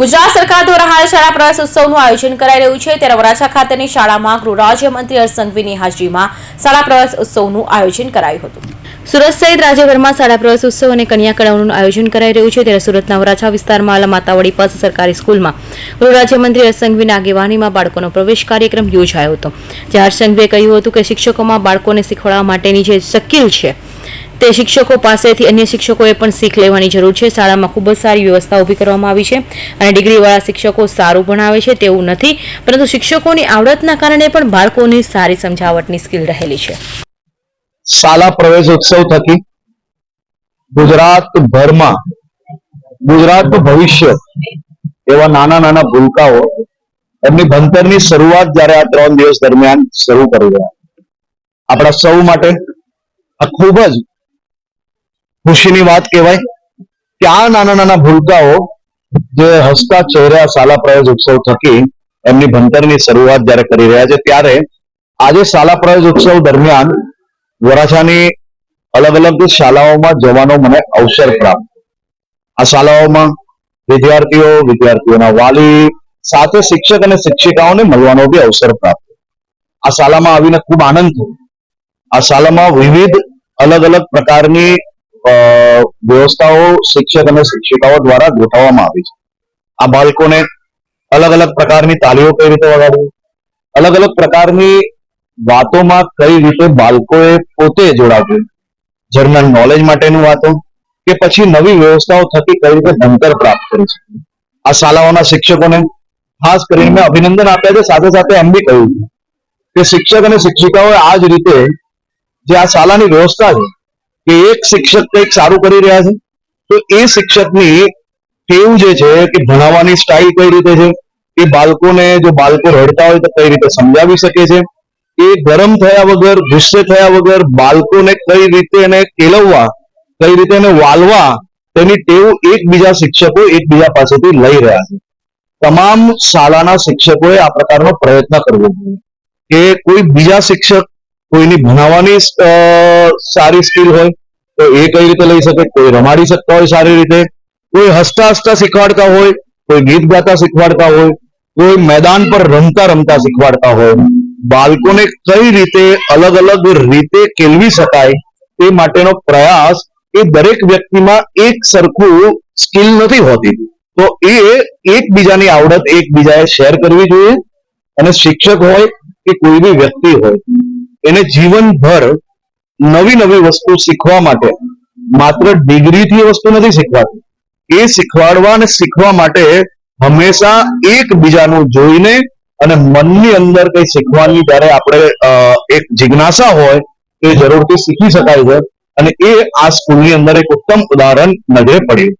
ગુજરાત સરકાર દ્વારા હાલ શાળા પ્રવેશ ઉત્સવનું આયોજન કરાઈ રહ્યું છે. ત્યારે વરાછા ખાતેની શાળામાં ગૃહ રાજ્યમંત્રી હરસંઘવીની હાજરીમાં શાળા પ્રવેશ ઉત્સવનું આયોજન કરાયું હતું. સુરત સહિત રાજ્યભરમાં શાળા પ્રવેશ ઉત્સવ અને કન્યા કળાઓનું આયોજન કરાઈ રહ્યું છે. ત્યારે સુરતના વરાછા વિસ્તારમાં આવેલા માતાવાડી પાસે સરકારી સ્કૂલમાં ગૃહ રાજ્યમંત્રી હર્ષ આગેવાનીમાં બાળકોનો પ્રવેશ કાર્યક્રમ યોજાયો હતો. જ્યાં હરસંઘવીએ કહ્યું હતું કે શિક્ષકોમાં બાળકોને શીખવાડવા માટેની જે સ્કિલ છે તે શિક્ષકો પાસેથી અન્ય શિક્ષકોએ પણ શીખ લેવાની જરૂર છે. શાળામાં ખૂબ જ સારી વ્યવસ્થા ઊભી કરવામાં આવી છે અને ડિગ્રીવાળા શિક્ષકો સારું ભણાવે છે તેવું નથી. પરંતુ શિક્ષકોની આવડતના કારણે પણ બાળકોની સારી સમજાવટની સ્કિલ રહેલી છે. શાળા પ્રવેશ ઉત્સવ થકી ગુજરાતભરમાં ગુજરાતનું ભવિષ્ય એવા નાના નાના ભૂલકાઓ એમની ભણતરની શરૂઆત જ્યારે આ ત્રણ દિવસ દરમિયાન શરૂ કરી રહ્યા. આપણા સૌ માટે આ ખૂબ જ ખુશીની વાત કહેવાય કે નાના નાના ભૂલકાઓ જે હસતા ચહેરા શાળા પ્રયોજ ઉત્સવ થકી એમની ભણતરની શરૂઆત જ્યારે કરી રહ્યા છે, ત્યારે આજે શાળા પ્રયોજ ઉત્સવ દરમિયાન વરાછાની અલગ અલગ શાળાઓમાં જવાનો મને અવસર પ્રાપ્ત. આ શાળાઓમાં વિદ્યાર્થીઓ, વિદ્યાર્થીઓના વાલી સાથે શિક્ષક અને શિક્ષિકાઓને મળવાનો બી અવસર પ્રાપ્ત. આ શાળામાં આવીને ખૂબ આનંદ થયો. આ શાળામાં વિવિધ અલગ અલગ પ્રકારની વ્યવસ્થાઓ શિક્ષક અને શિક્ષિકાઓ દ્વારા ગોઠવવામાં આવી છે. આ બાળકોને અલગ અલગ પ્રકારની તાલીઓ કઈ રીતે વગાડવી? અલગ અલગ પ્રકારની વાતોમાં કઈ રીતે બાળકોએ પોતે જોડાવવું? જનરલ નોલેજ માટેનું વાતો કે પછી નવી વ્યવસ્થાઓ થકી કઈ રીતે ભણતર પ્રાપ્ત કરી શકે આ શાળાઓના શિક્ષકોને ખાસ કરીને મેં અભિનંદન આપ્યા છે. સાથે સાથે એમ બી કહ્યું કે શિક્ષક અને શિક્ષિકાઓએ આ જ રીતે જે આ શાળાની વ્યવસ્થા છે કે એક શિક્ષક કંઈક સારું કરી રહ્યા છે. તો એ શિક્ષકની ટેવ જે છે કે ભણાવવાની સ્ટાઇલ કઈ રીતે છે? એ બાળકોને જો બાળકો રડતા હોય તો કઈ રીતે સમજાવી શકે છે? એ ગરમ થયા વગર, ગુસ્સે થયા વગર બાળકોને કઈ રીતે એને કેળવવા, કઈ રીતે એને વાલવા, તેની ટેવ એકબીજા શિક્ષકો એકબીજા પાસેથી લઈ રહ્યા છે. તમામ શાળાના શિક્ષકોએ આ પ્રકારનો પ્રયત્ન કરવો જોઈએ. કે કોઈ બીજા શિક્ષક કોઈની ભણાવવાની સારી સ્કિલ હોય તો એ કઈ રીતે લઈ શકે? કોઈ રમાડી શકતા હોય સારી રીતે? કોઈ હસતા હસતા શીખવાડતા હોય? કોઈ ગીત ગાતા શીખવાડતા હોય? કોઈ મેદાન પર રમતા રમતા શીખવાડતા હોય? બાળકોને કઈ રીતે અલગ અલગ રીતે કેળવી શકાય તે માટેનો પ્રયાસ એ દરેક વ્યક્તિમાં એક સરખું સ્કિલ નથી હોતી. તો એ એકબીજાની આવડત એકબીજાએ શેર કરવી જોઈએ. અને શિક્ષક હોય કે કોઈ બી વ્યક્તિ હોય, એને જીવનભર નવી નવી વસ્તુ શીખવા માટે, માત્ર ડિગ્રીથી એ વસ્તુ નથી શીખવાતી. એ શીખવાડવા અને શીખવા માટે હંમેશા એકબીજાનું જોઈને અને મનની અંદર કઈ શીખવાની જ્યારે આપણે એક જિજ્ઞાસા હોય એ જરૂરથી શીખી શકાય છે. અને એ આ સ્કૂલની અંદર એક ઉત્તમ ઉદાહરણ નજરે પડ્યું.